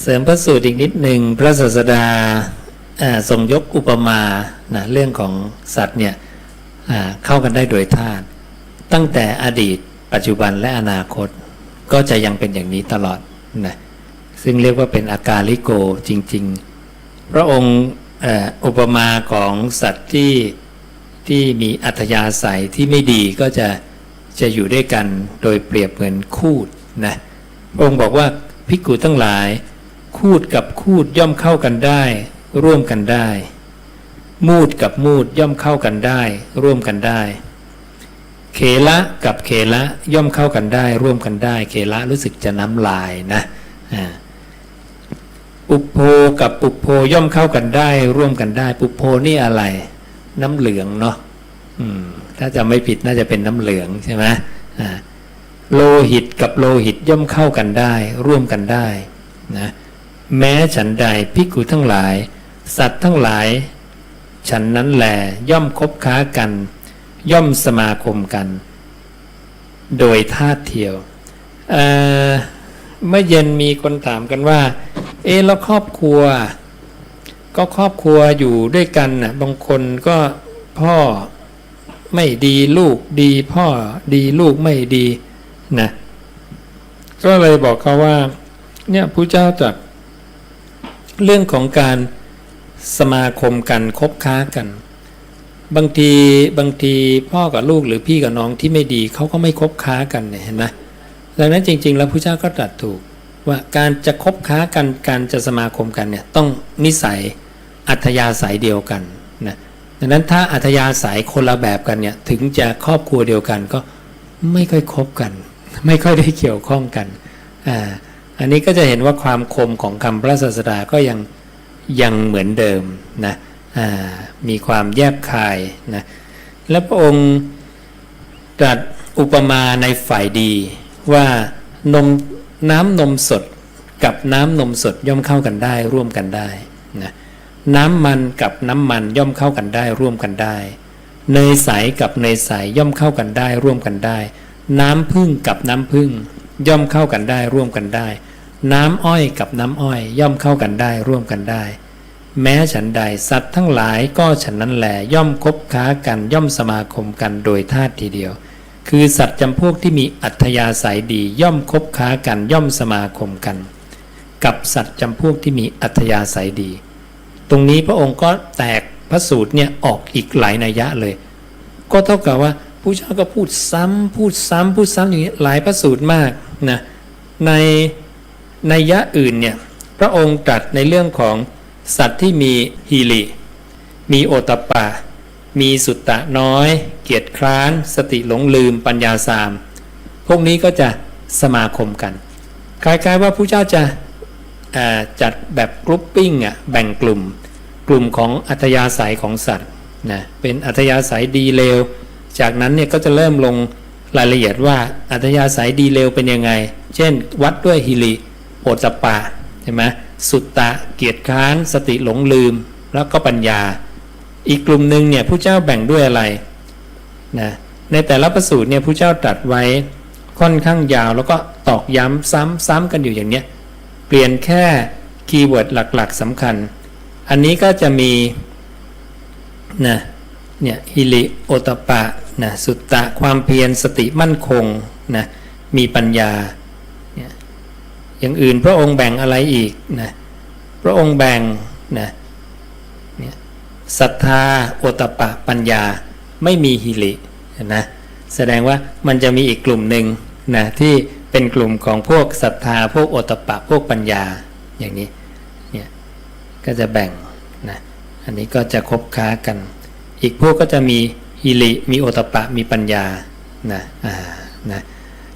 เสริมพระสูตรอีกนิดหนึ่งพระศาสดาทรงยกอุปมานะเรื่องของสัตว์เนี่ยเข้ากันได้โดยธาตุตั้งแต่อดีต ปัจจุบันและอนาคต ก็จะยังเป็นอย่างนี้ตลอดนะซึ่งเรียกว่าเป็นอาการลิโกจริง ๆ พระองค์อุปมาของสัตว์ที่ที่มีอัธยาศัยที่ไม่ดีก็จะจะอยู่ด้วยกันโดยเปรียบเหมือนคูดนะพระองค์บอกว่าภิกขุทั้งหลาย คูดกับคูดย่อมเข้ากันได้ ร่วมกันได้ มูดกับมูดย่อมเข้ากันได้ ร่วมกันได้เคละกับเคละย่อมเข้ากันได้ ร่วมกันได้เคละรู้สึกจะน้ำลายนะอ่าปุโพกับปุโพย่อมเข้ากันได้ ร่วมกันได้ ปุโพนี่อะไร น้ำเหลืองเนาะอืมถ้าจะไม่ผิดน่าจะเป็นน้ำเหลืองใช่ไหมอ่าโลหิตกับโลหิตย่อมเข้ากันได้ ร่วมกันได้นะ แม้ฉันใดพิกุทั้งหลาย สัตว์ทั้งหลาย ฉันนั้นแหลย่อมคบค้ากัน ย่อมสมาคมกัน โดยท่าเทียวเเมื่อเย็นมีคนถามกันว่า เอะแล้วครอบครัว ก็ครอบครัวอยู่ด้วยกันน่ะบางคนก็พ่อไม่ดีลูกดีพ่อดีลูกไม่ดีนะก็เลยบอกเขาว่า เนี่ยผู้เจ้าจัด เรื่องของการสมาคมกันคบค้ากัน บางทีบางทีพ่อกับลูกหรือพี่กับน้องที่ไม่ดีเขาก็ไม่คบค้ากันเนี่ยเห็นไหมดังนั้นจริง ๆ แล้วพระเจ้าก็ตรัสถูกว่าการจะคบค้ากันการจะสมาคมกันเนี่ยต้องนิสัยอัธยาศัยเดียวกันนะดังนั้นถ้าอัธยาศัยคนละแบบกันเนี่ยถึงจะครอบครัวเดียวกันก็ไม่ค่อยคบกัน ไม่ค่อยได้เกี่ยวข้องกันอ่า อันนี้ก็จะเห็นว่าความคมของคำพระศาสดาก็ยังยังเหมือนเดิมนะมีความแยบคายนะและพระองค์ตรัสอุปมาในฝ่ายดีว่านมน้ำนมสดกับน้ำนมสดย่อมเข้ากันได้ร่วมกันได้นะน้ำมันกับน้ำมันย่อมเข้ากันได้ร่วมกันได้ เนยใสกับเนยใสย่อมเข้ากันได้ร่วมกันได้ น้ำพึ่งกับน้ำพึ่ง ย่อมเข้ากันได้ร่วมกันได้ น้ำอ้อยกับน้ำอ้อย ย่อมเข้ากันได้ร่วมกันได้ แม้ฉันใดสัตว์ทั้งหลายก็ฉันนั้นแหลย่อมคบค้ากันย่อมสมาคมกันโดยธาตุทีเดียว คือสัตว์จำพวกที่มีอัธยาศัยดีย่อมคบค้ากันย่อมสมาคมกัน กับสัตว์จำพวกที่มีอัธยาศัยดี ตรงนี้พระองค์ก็แตกพระสูตรเนี่ยออกอีกหลายนัยยะเลย ก็เท่ากับว่าผู้เจ้าก็พูดซ้ำพูดซ้ำพูดซ้ำอย่างนี้หลายพระสูตรมาก นะในนัยะอื่นเนี่ยพระองค์ตรัสในเรื่องของสัตว์ที่มีฮีริมีโอตปปะมีสุตตะน้อย เกียรติคร้าน สติหลงลืมปัญญาสาม พวกนี้ก็จะสมาคมกัน คล้ายๆว่าผู้เจ้าจะาจัดแบบกรุ๊ปปิ้งอะแบ่งกลุ่ม กลุ่มของอัธยาศัยของสัตว์นะเป็นอัธยาศัยดีเลว จากนั้นเนี่ยก็จะเริ่มลง รายละเอียดว่าอัธยาศัยดีเลวเป็นยังไง เช่น วัดด้วยฮิริโอตปปะใช่ไหมสุตตะเกียรติค้าน สติหลงลืม แล้วก็ปัญญา อีกกลุ่มหนึ่งเนี่ยผู้เจ้าแบ่งด้วยอะไรนะในแต่ละประสูตรเนี่ยผู้เจ้าตรัสไว้ค่อนข้างยาวแล้วก็ตอกย้ำซ้ำซ้ำกันอยู่อย่างเนี้ยเปลี่ยนแค่คีย์เวิร์ดหลักๆสำคัญ อันนี้ก็จะมีนะเนี่ยฮิริโอตปปะ นะสุตตะความเพียรสติมั่นคงนะมีปัญญาเนี่ยอย่างอื่นพระองค์แบ่งอะไรอีกนะพระองค์แบ่งนะเนี่ยศรัทธาโอตปปะปัญญาไม่มีฮิรินะแสดงว่ามันจะมีอีกกลุ่มหนึ่งนะที่เป็นกลุ่มของพวกศรัทธาพวกโอตปะพวกปัญญาอย่างนี้เนี่ยก็จะแบ่งนะอันนี้ก็จะคบค้ากัน อีกพวกก็จะมี ฮิริมีโอตปปะมีปัญญานะอ่านะ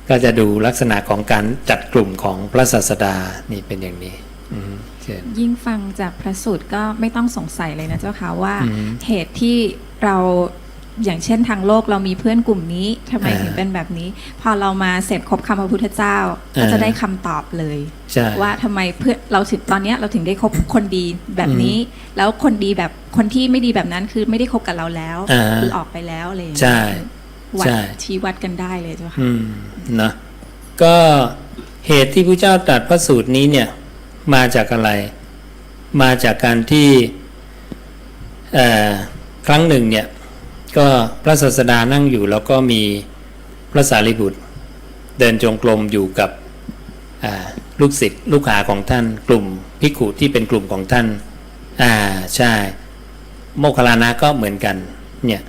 ก็จะดูลักษณะของการจัดกลุ่มของพระศาสดานี่เป็นอย่างนี้อืมเชิญยิ่งฟังจากพระสูตรก็ไม่ต้องสงสัยเลยนะเจ้าค่ะว่าอืมเหตุที่เรา อย่างเช่นทางโลกเรามีเพื่อนกลุ่มนี้ทำไมอ่าถึงเป็นแบบนี้ พอเรามาเสพคบคำพระพุทธเจ้า ก็อ่าจะได้คำตอบเลยใช่ว่าทำไมเพื่อนเราถึงตอนเนี้ยเราถึงได้คบคนดีแบบนี้ แล้วคนดีแบบคนที่ไม่ดีแบบนั้นคือไม่ได้คบกับเราแล้วอ่าคือออกไปแล้วอะไรอย่างเงี้ยใช่วัดใช่ชี้วัดกันได้เลยเจ้าค่ะอืมนะก็เหตุที่พระเจ้าตรัสพระสูตรนี้เนี่ยมาจากอะไร มาจากการที่เอ่อครั้งหนึ่งเนี่ย ก็พระศาสดานั่งอยู่แล้วก็มีพระสารีบุตร เดินจงกรมอยู่กับลูกศิษย์ลูกหาของท่านกลุ่มภิกุที่เป็นกลุ่มของท่าน อ่าใช่ โมคคลานะก็เหมือนกันเนี่ย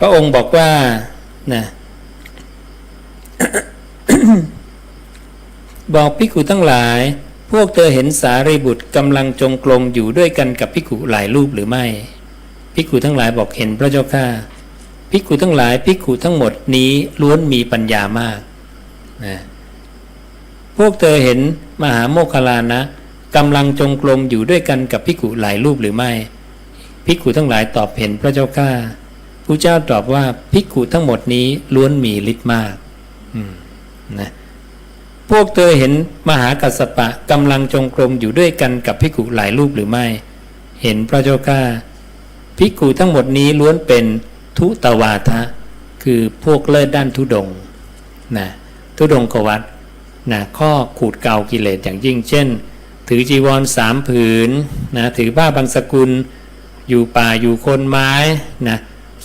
พระองค์บอกว่านะบอกภิกุทั้งหลาย พวกเธอเห็นสารีบุตรกำลังจงกรมอยู่ด้วยกันกับภิกุหลายรูปหรือไม่ ภิกขุทั้งหลายบอกเห็นพระเจ้าข้าภิกขุทั้งหลายภิกขุทั้งหมดนี้ล้วนมีปัญญามากนะพวกเธอเห็นมหาโมคคลานะกำลังจงกรมอยู่ด้วยกันกับภิกขุหลายรูปหรือไม่ ภิกขุทั้งหลายตอบเห็นพระเจ้าข้าพระเจ้าตอบว่าภิกขุทั้งหมดนี้ล้วนมีฤทธิ์มากนะพวกเธอเห็นมหากัสสปะกำลังจงกรมอยู่ด้วยกันกับภิกขุหลายรูปหรือไม่ เห็นพระเจ้าข้า ภิกขุทั้งหมดนี้ล้วนเป็นทุตวาทะ คือพวกเลิศด้านทุดงนะทุดงกวัตนะข้อขูดเกากิเลสอย่างยิ่งเช่น ถือจีวรสามผืนนะถือผ้าบางสกุล อยู่ป่าอยู่คนไม้นะ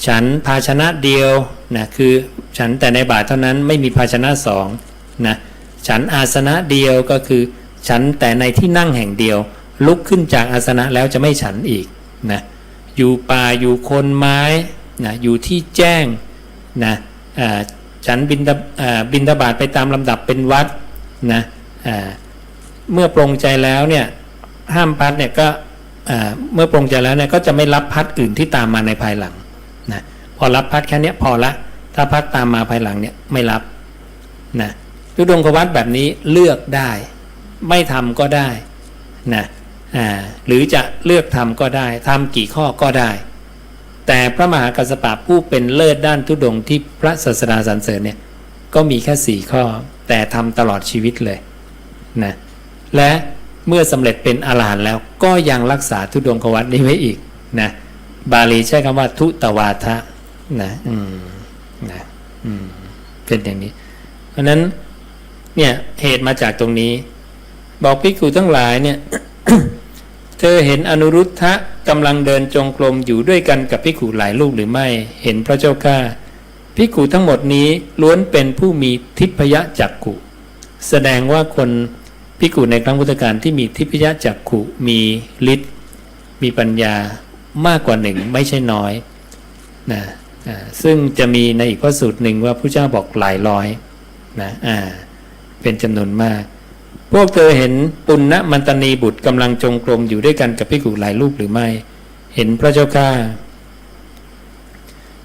ฉันภาชนะเดียวนะคือฉันแต่ในบาทเท่านั้นไม่มีภาชนะสองนะฉันอาสนะเดียวก็คือ ฉันแต่ในที่นั่งแห่งเดียว ลุกขึ้นจากอาสนะแล้วจะไม่ฉันอีกนะ อยู่ป่าอยู่คนไม้นะอยู่ที่แจ้งนะฉันบินทบอ่าบินทบาทไปตามลำดับเป็นวัดนะเมื่อปรงใจแล้วเนี่ยห้ามพัดเนี่ยก็เมื่อปรงใจแล้วเนี่ยก็จะไม่รับพัดอื่นที่ตามมาในภายหลังนะพอรับพัดแค่เนี้ยพอละถ้าพัดตามมาภายหลังเนี่ยไม่รับนะทุดงควัตแบบนี้เลือกได้ ไม่ทำก็ได้นะ หรือจะเลือกทำก็ได้ทำกี่ข้อก็ได้ แต่พระมหากัสสปะผู้เป็นเลิศด้านทุดงที่พระศาสดาสรรเสริญเนี่ยก็มีแค่สี่ข้อ แต่ทำตลอดชีวิตเลยนะและเมื่อสำเร็จเป็นอรหันต์แล้วก็ยังรักษาทุดงควัตนี้ไว้อีกนะบาลีใช้คำว่าทุตวาทะนะอืมนะอืมเป็นอย่างนี้ เพราะนั้นเนี่ยเหตุมาจากตรงนี้ บอกภิกขุทั้งหลายเนี่ย เธอเห็นอนุรุทธะกำลังเดินจงกรมอยู่ด้วยกันกับภิกขุหลายรูปหรือไม่ เห็นพระเจ้าข้าภิกขุทั้งหมดนี้ล้วนเป็นผู้มีทิพยจักขุแสดงว่าคนพิกุในครั้งพุทธกาลที่มีทิพยจักขุมีฤทธิ์มีปัญญามากกว่าหนึ่งไม่ใช่น้อยนะซึ่งจะมีในอีกพระสูตรหนึ่งว่าพระเจ้าบอกหลายร้อยนะอ่าเป็นจำนวนมาก พวกเธอเห็นปุณณมันตนีบุตรกำลังจงกรมอยู่ด้วยกันกับพิกุหลายรูปหรือไม่ เห็นพระเจ้าข้า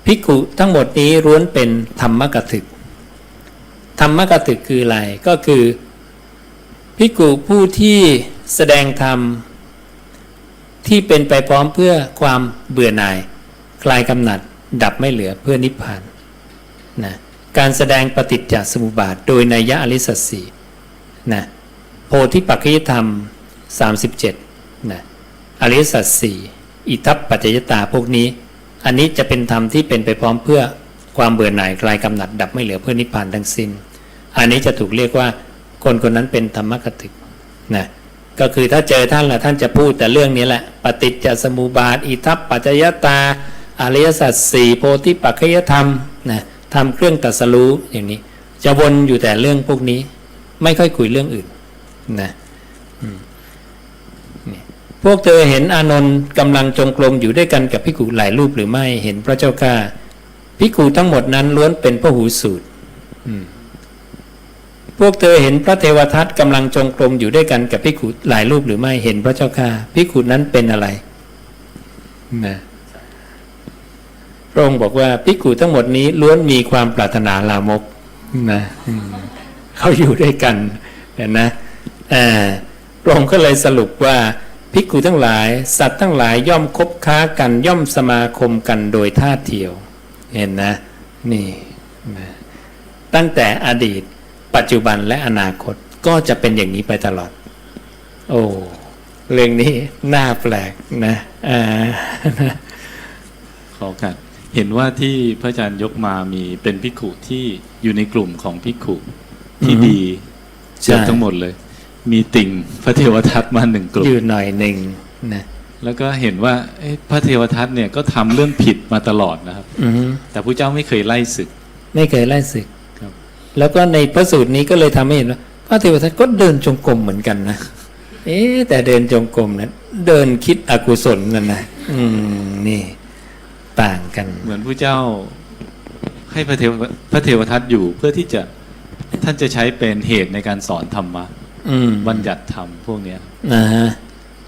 พิกุทั้งหมดนี้ล้วนเป็นธรรมกถึก ธรรมกถึกคืออะไรก็คือภิกุผู้ที่แสดงธรรม ที่เป็นไปพร้อมเพื่อความเบื่อหน่าย คลายกำหนัด ดับไม่เหลือเพื่อนิพพานนะการแสดงปฏิจจสมุปบาทโดยนัยยะอริสัตสีนะ ธิปัจจยธรรม 37นะอริสัตสีอิทัปปัจจยตาพวกนี้ อันนี้จะเป็นธรรมที่เป็นไปพร้อมเพื่อความเบื่อหน่ายคลายกำหนัดดับไม่เหลือเพื่อนิพพานทั้งสิ้น อันนี้จะถูกเรียกว่าคนคนนั้นเป็นธรรมกติกนะก็คือถ้าเจอท่านละท่านจะพูดแต่เรื่องนี้แหละ ปฏิจจสมุปบาท อิทัปปัจจยตา อริยสัจสี่โพธิปัจจยธรรมนะทำเครื่องตรัสรู้อย่างนี้ จะวนอยู่แต่เรื่องพวกนี้ ไม่ค่อยคุยเรื่องอื่น นะพวกเธอเห็นอานนท์กำลังจงกรมอยู่ด้วยกันกับพิกุหลายรูปหรือไม่เห็นพระเจ้าข้าพิกุทั้งหมดนั้นล้วนเป็นพระหูสูตรพวกเธอเห็นพระเทวทัตกำลังจงกรมอยู่ด้วยกันกับพิขุหลายรูปหรือไม่เห็นพระเจ้าค่ะพิขุนั้นเป็นอะไรนะพระองค์บอกว่าพิขุทั้งหมดนี้ล้วนมีความปรารถนาลามกนะเขาอยู่ด้วยกันเห็นนะ อ่าพระองค์ก็เลยสรุปว่าพิกขุทั้งหลายสัตว์ทั้งหลายย่อมคบค้ากันย่อมสมาคมกันโดยท่าเทียว เห็นนะ นี่นะตั้งแต่อดีต ปัจจุบันและอนาคตก็จะเป็นอย่างนี้ไปตลอด โอ้เรื่องนี้น่าแปลกนะอ่าขอโอกาสเห็นว่าที่พระอาจารย์ยกมามีเป็นพิกขุที่อยู่ในกลุ่มของพิกขุที่อือฮึดีใช่เกือบทั้งหมดเลย มีติ่งพระเทวทัตมาหนึ่งกลุ่มอยู่หน่อยหนึ่งนะแล้วก็เห็นว่าเอ๊ะพระเทวทัตเนี่ยก็ทำเรื่องผิดมาตลอดนะครับอือฮึแต่พระเจ้าไม่เคยไล่ศึก ไม่เคยไล่ศึกครับ แล้วก็ในพระสูตรนี้ก็เลยทำให้เห็นว่า พระเทวทัตก็เดินจงกรมเหมือนกันนะเอ๊ะแต่เดินจงกรมนะเดินคิดอกุศลนั่นนะอืมนี่ต่างกัน เหมือนพระเจ้า ให้พระเทวพระเทวทัตอยู่เพื่อที่จะท่านจะใช้เป็นเหตุในการสอนธรรมะอืม บัญญัติธรรมพวกเนี้ยนะฮะ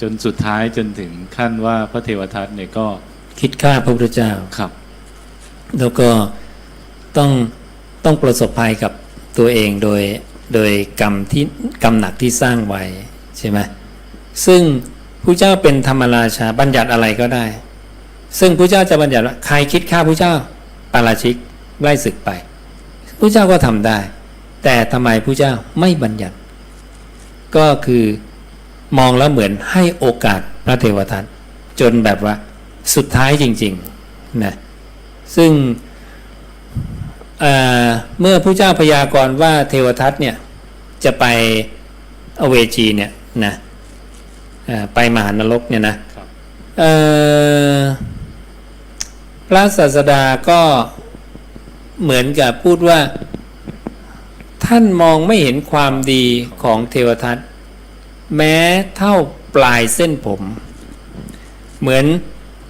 จนสุดท้ายจนถึงขั้นว่าพระเทวทัตเนี่ยก็คิดฆ่าพระพุทธเจ้าขับ แล้วก็ต้องต้องประสบภัยกับตัวเองโดยโดยกรรมที่กรรมหนักที่สร้างไว้ใช่ไหมซึ่งผู้เจ้าเป็นธรรมราชาบัญญัติอะไรก็ได้ ซึ่งผู้เจ้าจะบัญญัติว่าใครคิดฆ่าผู้เจ้าปาราชิกไล่ศึกไปผู้เจ้าก็ทำได้ แต่ทำไมผู้เจ้าไม่บัญญัติ ก็คือมองแล้วเหมือนให้โอกาสพระเทวทัตจนแบบว่าสุดท้ายจริงๆนะซึ่งเอ่อเมื่อผู้เจ้าพยากรณ์ว่าเทวทัตเนี่ยจะไปอเวจีเนี่ยนะเอ่อไปมหานรกเนี่ยนะครับเอ่อพระศาสดาก็เหมือนกับพูดว่า ท่านมองไม่เห็นความดีของเทวทัตแม้เท่าปลายเส้นผม เหมือน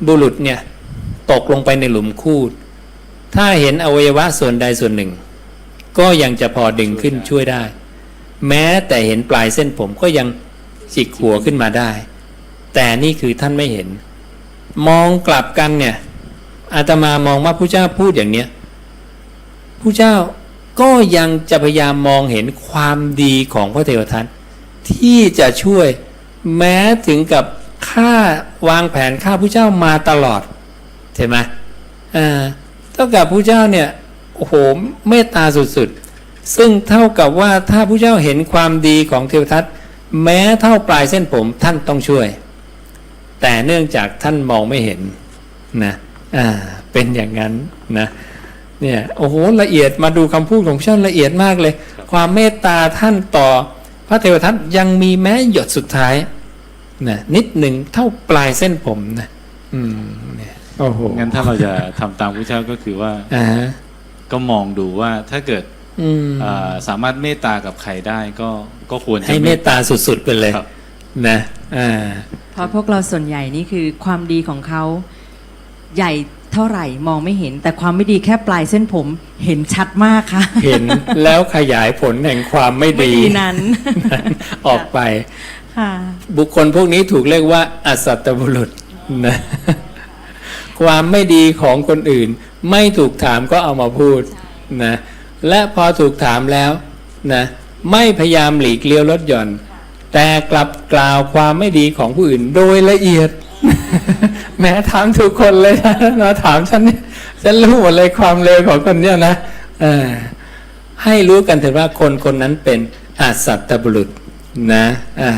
บุรุษเนี่ยตกลงไปในหลุมคูด ถ้าเห็นอวัยวะส่วนใดส่วนหนึ่ง ก็ยังจะพอดึงขึ้นช่วยได้ แม้แต่เห็นปลายเส้นผมก็ยังจิกหัวขึ้นมาได้ แต่นี่คือท่านไม่เห็น มองกลับกันเนี่ยอาตมามองว่าผู้เจ้าพูดอย่างเนี้ยผู้เจ้า ก็ยังจะพยายามมองเห็นความดีของพระเทวทัตที่จะช่วยแม้ถึงกับฆ่าวางแผนฆ่าผู้เจ้ามาตลอดใช่ไหมอ่าเท่ากับผู้เจ้าเนี่ยโอ้โหเมตตาสุดๆ ซึ่งเท่ากับว่าถ้าผู้เจ้าเห็นความดีของเทวทัตแม้เท่าปลายเส้นผมท่านต้องช่วย แต่เนื่องจากท่านมองไม่เห็นนะอ่าเป็นอย่างนั้นนะ เนี่ยโอ้โหละเอียดมาดูคำพูดของพระเจ้าละเอียดมากเลย ความเมตตาท่านต่อพระเทวทัตยังมีแม้หยดสุดท้ายนะนิดหนึ่งเท่าปลายเส้นผมนะอืมเนี่ยโอ้โหงั้นถ้าเราจะทำตามพระเจ้าก็คือว่าอ่าฮะก็มองดูว่าถ้าเกิดอืมอ่าสามารถเมตตากับใครได้ก็ก็ควรจะให้เมตตาสุดๆไปเลยครับนะอ่าเพราะพวกเราส่วนใหญ่นี่คือความดีของเขา ใหญ่เท่าไหร่มองไม่เห็น แต่ความไม่ดีแค่ปลายเส้นผมเห็นชัดมากค่ะ เห็นแล้วขยายผลแห่งความไม่ไม่ดีดีนั้น ออกไปค่ะบุคคลพวกนี้ถูกเรียกว่า อสัตตบุรุษนะความไม่ดีของคนอื่น ไม่ถูกถามก็เอามาพูดนะและพอถูกถามแล้วนะไม่พยายามหลีกเลี้ยวลดหย่อน แต่กลับกล่าวความไม่ดีของผู้อื่นโดยละเอียด แม้ถามทุกคนเลยนะถามฉันเนี่ยฉันรู้หมดเลยความเลวของคนเนี่ยนะเออให้รู้กันเถอะว่าคนคนนั้นเป็นอาสัตตบุรุษนะอ่า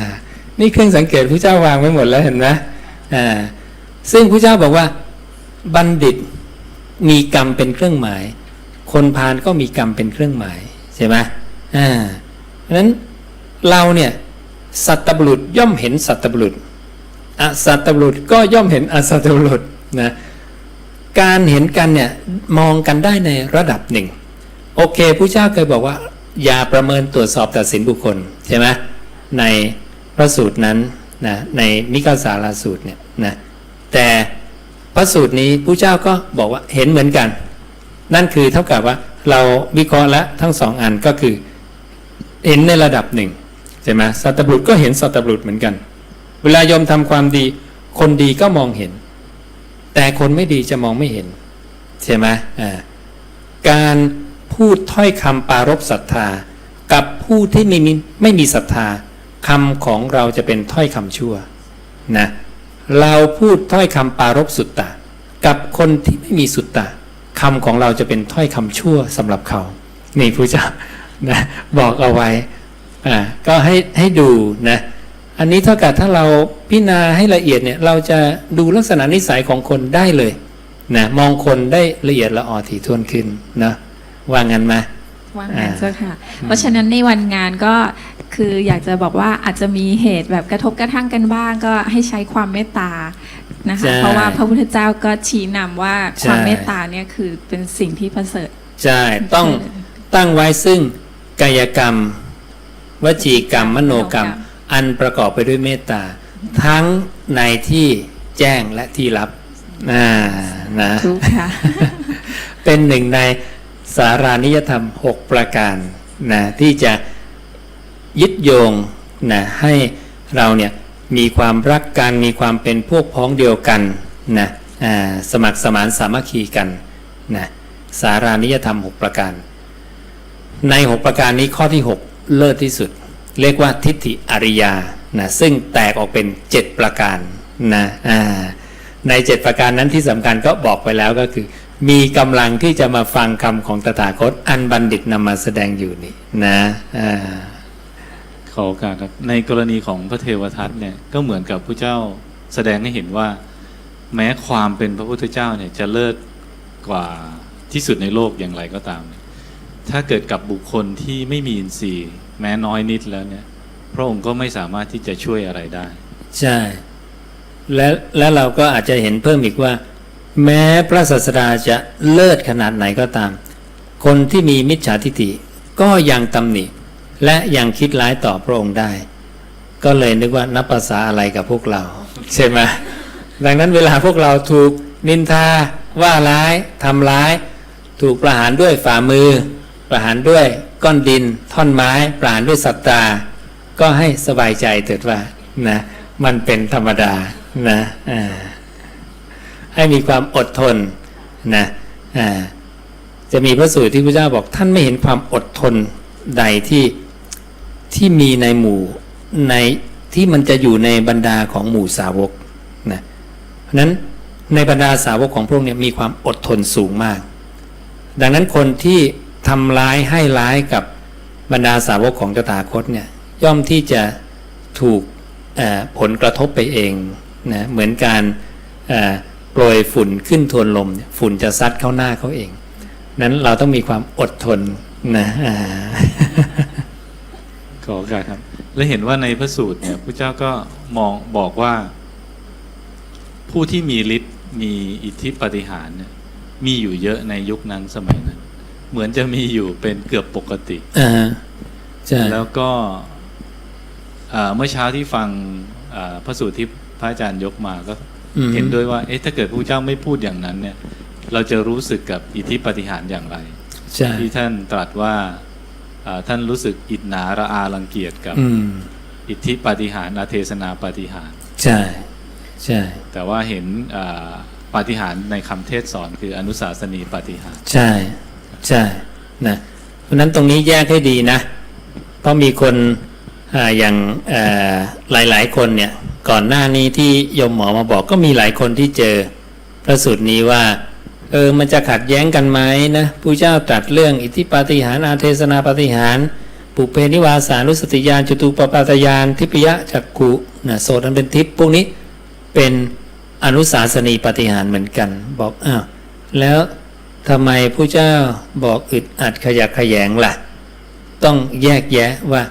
นี่เครื่องสังเกตพระเจ้าวางไว้หมดแล้วเห็นไหมอ่าซึ่งพระเจ้าบอกว่าบัณฑิตมีกรรมเป็นเครื่องหมาย คนพาลก็มีกรรมเป็นเครื่องหมายใช่ไหมอ่าเพราะฉะนั้นเราเนี่ยสัตตบุรุษย่อมเห็นสัตตบุรุษ อสัตตบุรุษก็ย่อมเห็นอสัตตบุรุษนะการเห็นกันเนี่ยมองกันได้ในระดับหนึ่ง โอเคผู้เจ้าเคยบอกว่า อย่าประเมินตรวจสอบตัดสินบุคคลใช่ไหมในพระสูตรนั้นนะในมิกาสาราสูตรเนี่ยนะแต่พระสูตรนี้ผู้เจ้าก็บอกว่าเห็นเหมือนกัน นั่นคือเท่ากับว่าเราวิเคราะห์แล้วทั้งสองอันก็คือเห็นในระดับหนึ่งใช่ไหมสัตบุรุษก็เห็นสัตบุรุษเหมือนกัน เวลาโยมทำความดี คนดีก็มองเห็น แต่คนไม่ดีจะมองไม่เห็น ใช่ไหมอ่าการพูดถ้อยคำปารบศรัทธา กับผู้ที่ไม่มีไม่มีศรัทธาคำของเราจะเป็นถ้อยคำชั่วนะเราพูดถ้อยคำปารบสุตตะ กับคนที่ไม่มีสุตตะคำของเราจะเป็นถ้อยคำชั่วสำหรับเขา นี่พระเจ้านะบอกเอาไว้อ่าก็ให้ให้ดูนะ อันนี้เท่ากับถ้าเราพิจารณาให้ละเอียดเนี่ยเราจะดูลักษณะนิสัยของคนได้เลยนะมองคนได้ละเอียดละออถี่ถ้วนขึ้นนะว่างั้นไหมว่างงานเจ้าค่ะ เพราะฉะนั้นในวันงานก็คืออยากจะบอกว่าอาจจะมีเหตุแบบกระทบกระทั่งกันบ้าง ก็ให้ใช้ความเมตตานะคะใช่เพราะว่าพระพุทธเจ้าก็ชี้นำว่าใช่ความเมตตาเนี่ยคือเป็นสิ่งที่ประเสริฐใช่ต้องใช่ตั้งไว้ซึ่งกายกรรม วจีกรรม มโนกรรมมโนกรรม อันประกอบไปด้วยเมตตา ทั้งในที่แจ้งและที่รับอ่านะทุกค่ะเป็นหนึ่งในสารานิยธรรม 6 ประการนะที่จะยึดโยงนะให้เราเนี่ยมีความรักกันมีความเป็นพวกพ้องเดียวกันนะอ่าสมัครสมานสามัคคีกันนะสารานิยธรรม 6 ประการ ใน 6 ประการนี้ข้อที่ 6 เลิศที่สุด เรียกว่าทิฏฐิอริยานะซึ่งแตกออกเป็น 7 ประการนะอ่าใน 7 ประการนั้นที่สำคัญก็บอกไปแล้วก็คือ มีกำลังที่จะมาฟังคำของตถาคต อันบัณฑิตนำมาแสดงอยู่นี่นะอ่าขอโอกาสครับในกรณีของพระเทวทัตเนี่ยก็เหมือนกับพระเจ้าแสดงให้เห็นว่า แม้ความเป็นพระพุทธเจ้าเนี่ยจะเลิศกว่าที่สุดในโลกอย่างไรก็ตาม ถ้าเกิดกับบุคคลที่ไม่มีอินทรีย์ แม้น้อยนิดแล้วเนี่ย พระองค์ก็ไม่สามารถที่จะช่วยอะไรได้ ใช่ และและเราก็อาจจะเห็นเพิ่มอีกว่า แม้พระศาสดาจะเลิศขนาดไหนก็ตาม คนที่มีมิจฉาทิฏฐิก็ยังตำหนิ และยังคิดร้ายต่อพระองค์ได้ ก็เลยนึกว่านับภาษาอะไรกับพวกเรา ใช่ไหมดังนั้นเวลาพวกเราถูกนินทาว่าร้ายทำร้าย ถูกประหารด้วยฝ่ามือ ประหารด้วย ก้อนดิน ท่อนไม้ปรารด้วยสัตตาก็ให้สบายใจเถิดว่านะมันเป็นธรรมดานะอ่าให้มีความอดทนนะอ่าจะมีพระสูตรที่พระเจ้าบอกท่านไม่เห็นความอดทนใดที่ที่มีในหมู่ในที่มันจะอยู่ในบรรดาของหมู่สาวกนะเพราะฉะนั้นในบรรดาสาวกของพระองค์เนี่ยมีความอดทนสูงมาก ดังนั้นคนที่ ทำร้ายให้ร้ายกับบรรดาสาวกของตถาคตเนี่ยย่อมที่จะถูกผลกระทบไปเองนะเหมือนการเอ่อโปรยฝุ่นขึ้นทวนลม ฝุ่นจะซัดเข้าหน้าเขาเอง นั้นเราต้องมีความอดทนนะขอโอกาสครับ และเห็นว่าในพระสูตรเนี่ยพระเจ้าก็มองบอกว่า ผู้ที่มีฤทธิ์มีอิทธิปฏิหารเนี่ยมีอยู่เยอะในยุคนั้นสมัยนั้น เหมือนจะมีอยู่เป็นเกือบปกติอ่าใช่แล้วก็อ่าเมื่อเช้าที่ฟังอ่าพระสูตรที่พระอาจารย์ยกมาก็อืมเห็นด้วยว่าเอ๊ะถ้าเกิดพระเจ้าไม่พูดอย่างนั้นเนี่ย เราจะรู้สึกกับอิทธิปาฏิหารย์อย่างไรใช่ที่ท่านตรัสว่าอ่าท่านรู้สึกอิจนาระอารังเกียจกับอืมอิทธิปาฏิหารย์อาเทศนาปาฏิหารย์ใช่ใช่ แต่ว่าเห็นอ่าปาฏิหารย์ในคำเทศสอนคืออนุสาสนีปาฏิหารย์ใช่ ใช่นะเพราะฉะนั้นตรงนี้แยกให้ดีนะ เพราะมีคนออย่างเอ่อหลายๆ คนเนี่ยก่อนหน้านี้ที่ยมหมอมาบอกก็มีหลายคนที่เจอพระสูตรนี้ว่าเออมันจะขัดแย้งกันไหมนะผู้เจ้าตรัสเรื่องอิทธิปาฏิหารย์อาเทศนาปาฏิหารย์ปุเพนิวาสานุสติญาณจตุปปาตญาณทิพยจักขุนะโสตันเป็นทิพย์พวกนี้เป็นอนุสาสนีปาฏิหารย์เหมือนกัน บอกอ้าวแล้ว ทำไมผู้เจ้าบอกอึดอัดขยักขยงล่ะ ต้องแยกแยะว่า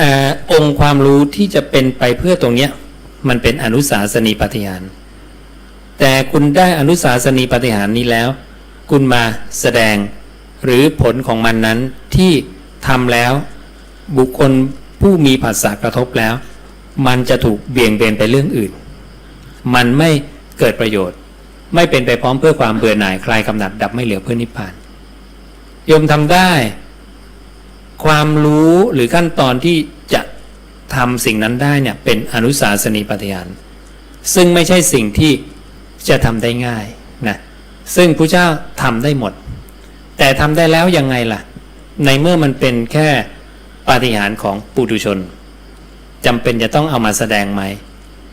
อองค์ความรู้ที่จะเป็นไปเพื่อตรงเนี้ย มันเป็นอนุสาสนีปฏิหารแต่คุณได้อนุสาสนีปฏิหารนี้แล้ว คุณมาแสดงหรือผลของมันนั้นที่ทำแล้ว บุคคลผู้มีผัสสะกระทบแล้ว มันจะถูกเบี่ยงเบนไปเรื่องอื่น มันไม่เกิดประโยชน์ ไม่เป็นไปพร้อมเพื่อความเบื่อหน่ายคลายกำหนัดดับไม่เหลือเพื่อนิพพานโยมทำได้ ความรู้หรือขั้นตอนที่จะทำสิ่งนั้นได้เนี่ยเป็นอนุสาสนีปฏิญาณซึ่งไม่ใช่สิ่งที่จะทำได้ง่ายนะซึ่งพระเจ้าทำได้หมด แต่ทำได้แล้วยังไงล่ะ ในเมื่อมันเป็นแค่ปาฏิหาริย์ของปุถุชนจำเป็นจะต้องเอามาแสดงไหม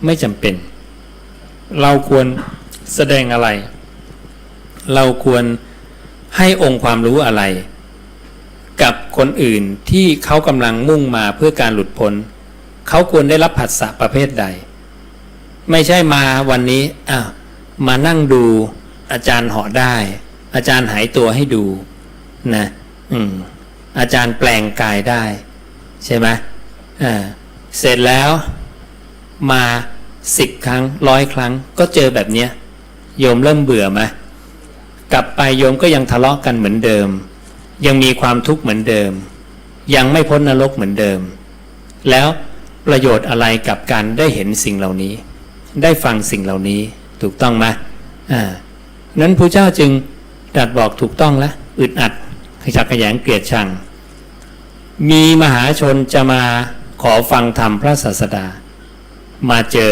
ไม่จำเป็น เราควร แสดงอะไร เราควรให้องค์ความรู้อะไร กับคนอื่นที่เขากำลังมุ่งมาเพื่อการหลุดพ้นเขาควรได้รับผัสสะประเภทใด ไม่ใช่มาวันนี้อ้าวมานั่งดูอาจารย์เหาะได้ อาจารย์หายตัวให้ดูนะอืมอาจารย์แปลงกายได้ ใช่ไหมอ่าเสร็จแล้วมาสิบครั้งร้อยครั้งก็เจอแบบเนี้ย โยมเริ่มเบื่อไหมกลับไปโยมก็ยังทะเลาะกันเหมือนเดิม ยังมีความทุกข์เหมือนเดิม ยังไม่พ้นนรกเหมือนเดิม แล้วประโยชน์อะไรกับการได้เห็นสิ่งเหล่านี้ ได้ฟังสิ่งเหล่านี้ถูกต้องไหมอ่านั้นพระเจ้าจึงตรัสบอกถูกต้องแล้วอึดอัดขยักขยงเกลียดชัง มีมหาชนจะมาขอฟังธรรมพระศาสดา มาเจอ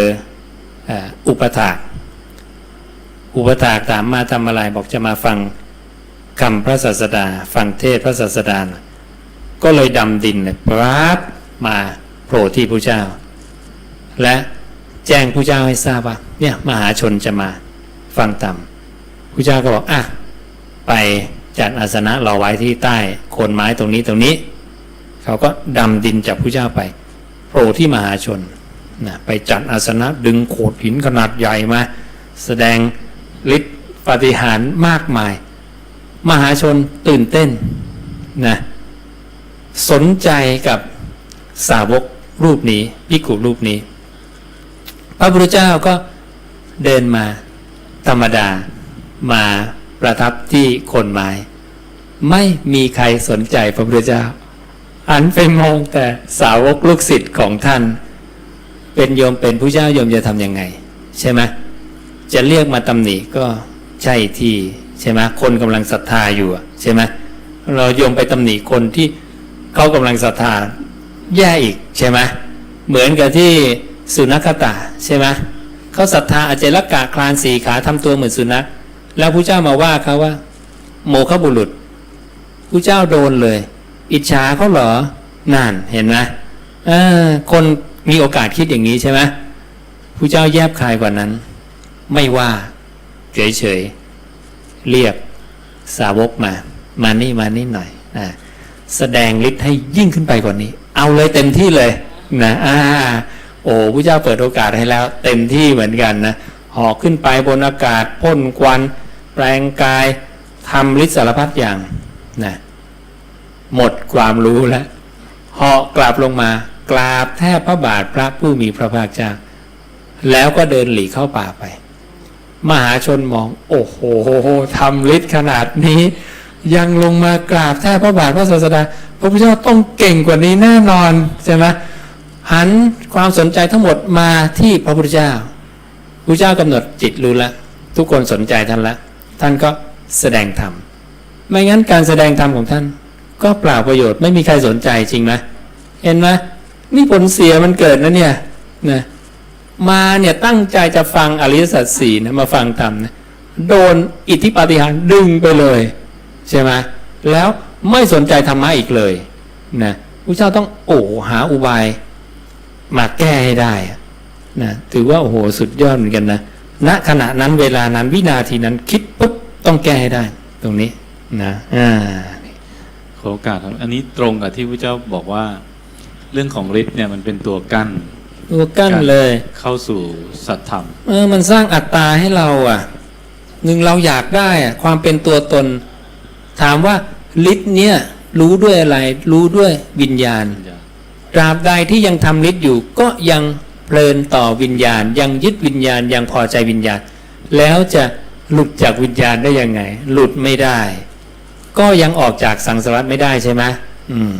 อ่ออุปถาก อุปถากถามมาทำอะไรบอกจะมาฟังคำพระศาสดา ฟังเทศพระศาสดานก็เลยดำดินเลยปราบมาโผล่ที่พระเจ้า และแจ้งพระเจ้าให้ทราบว่า เนี่ยมหาชนจะมาฟังธรรมพระเจ้าก็บอกอะไปจัดอาสนะรอไว้ที่ใต้โคนไม้ตรงนี้ตรงนี้ เขาก็ดำดินจากพระเจ้าไปโผล่ที่มหาชนนะไปจัดอาสนะดึงโขดหินขนาดใหญ่มาแสดง ฤทธิ์ปฏิหารมากมาย มหาชนตื่นเต้นนะสนใจกับสาวกรูปนี้พิกุรูปนี้ พระพุทธเจ้าก็เดินมาธรรมดามาประทับที่คนไม้ ไม่มีใครสนใจพระพุทธเจ้าหันไปมองแต่สาวกลูกศิษย์ของท่าน เป็นโยมเป็นผู้เจ้าโยมจะทำยังไง ใช่ไหม จะเรียกมาตำหนิก็ใช่ที่ใช่ไหมคนกำลังศรัทธาอยู่ใช่ไหมเราโยมไปตำหนิคนที่เขากำลังศรัทธาแย่อีกใช่ไหมเหมือนกับที่สุนัขตาใช่ไหมเขาศรัทธาอาจจะรักกะคลานสี่ขาทำตัวเหมือนสุนัขแล้วผู้เจ้ามาว่าเขาว่า โมฆะบุรุษผู้เจ้าโดนเลย อิจฉาเขาเหรอนั่นเห็นไหมคนมีโอกาสคิดอย่างนี้ใช่ไหมผู้เจ้าแยบคายกว่านั้น ไม่ว่าเฉยๆเรียกสาวกมา มานี่มานี่หน่อยอ่าแสดงฤทธิ์ให้ยิ่งขึ้นไปกว่านี้ เอาเลยเต็มที่เลยนะอ่าโอ้ผู้เจ้าเปิดโอกาสให้แล้ว เต็มที่เหมือนกันนะหอกขึ้นไปบนอากาศพ่นควัน แปลงกายทำฤทธิ์สารพัดอย่างนะหมดความรู้แล้วเหาะกลับลงมากราบแทบพระบาทพระผู้มีพระภาคเจ้าแล้วก็เดินหลีเข้าป่าไป มหาชนมอง โอ้โหทำฤทธิ์ขนาดนี้ ยังลงมากราบแทบพระบาทพระศาสดาพระพุทธเจ้าต้องเก่งกว่านี้แน่นอนใช่ไหมหันความสนใจทั้งหมดมาที่พระพุทธเจ้าพระพุทธเจ้ากำหนดจิตรู้แล้วทุกคนสนใจท่านล้วท่านก็แสดงธรรมไม่งั้นการแสดงธรรมของท่าน ก็เปล่าประโยชน์ไม่มีใครสนใจจริงไหมเห็นไหมนี่ผลเสียมันเกิดนะเนี่ยนะ มาเนี่ยตั้งใจจะฟังอริยสัจสี่นะมาฟังธรรมนะโดนอิทธิปาฏิหาริย์ดึงไปเลย ใช่ไหมแล้วไม่สนใจธรรมะอีกเลยนะพระเจ้าต้องโอ้หาอุบาย มาแก้ให้ได้นะถือว่าโอ้โหสุดยอดเหมือนกันนะณขณะนั้นเวลานั้นวินาทีนั้นคิดปุ๊บต้องแก้ให้ได้ ตรงนี้นะอ่าขอโอกาสครับอันนี้ตรงกับที่พระเจ้าบอกว่า เรื่องของฤทธิ์เนี่ยมันเป็นตัวกั้น ตัวกั้นเลย เข้าสู่สัตธรรม เออ มันสร้างอัตตาให้เราอะหนึ่งเราอยากได้อะ ความเป็นตัวตน ถามว่าฤทธิ์เนี่ย รู้ด้วยอะไร รู้ด้วยวิญญาณตราบใดที่ยังทำฤทธิ์อยู่ ก็ยังเพลินต่อวิญญาณ ยังยึดวิญญาณยังพอใจวิญญาณ แล้วจะหลุดจากวิญญาณได้ยังไง หลุดไม่ได้ ก็ยังออกจากสังสารวัฏไม่ได้ใช่ไหมอืม